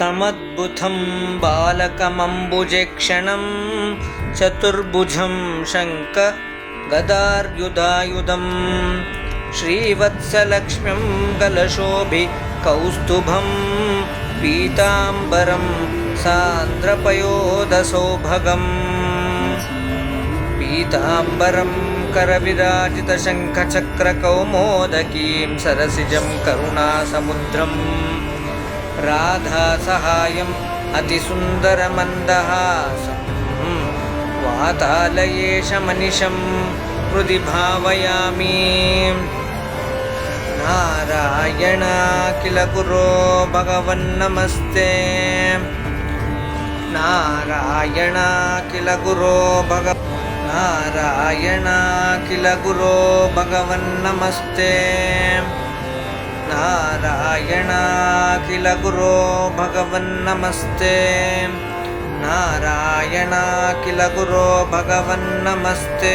तमद्भुतं बालकमम्बुजेक्षणं चतुर्भुजं शङ्क गदार्युधायुधं श्रीवत्सलक्ष्म्यं कलशोभि कौस्तुभं पीताम्बरं सान्द्रपयोधसौभगम् पीताम्बरं करविराजितशङ्खचक्रकौमोदकीं सरसिजं करुणासमुद्रम् राधासहायम् अतिसुन्दरमन्दहासं वातालयेशमनिशं हृदि भावयामि नारायणा किल गुरो भगवन्नमस्ते। नारायणा किल गुरो भग नारायणा किल गुरो भगवन्नमस्ते नारायणा किल गुरो भगवन्नमस्ते नारायणा भगवन्नमस्ते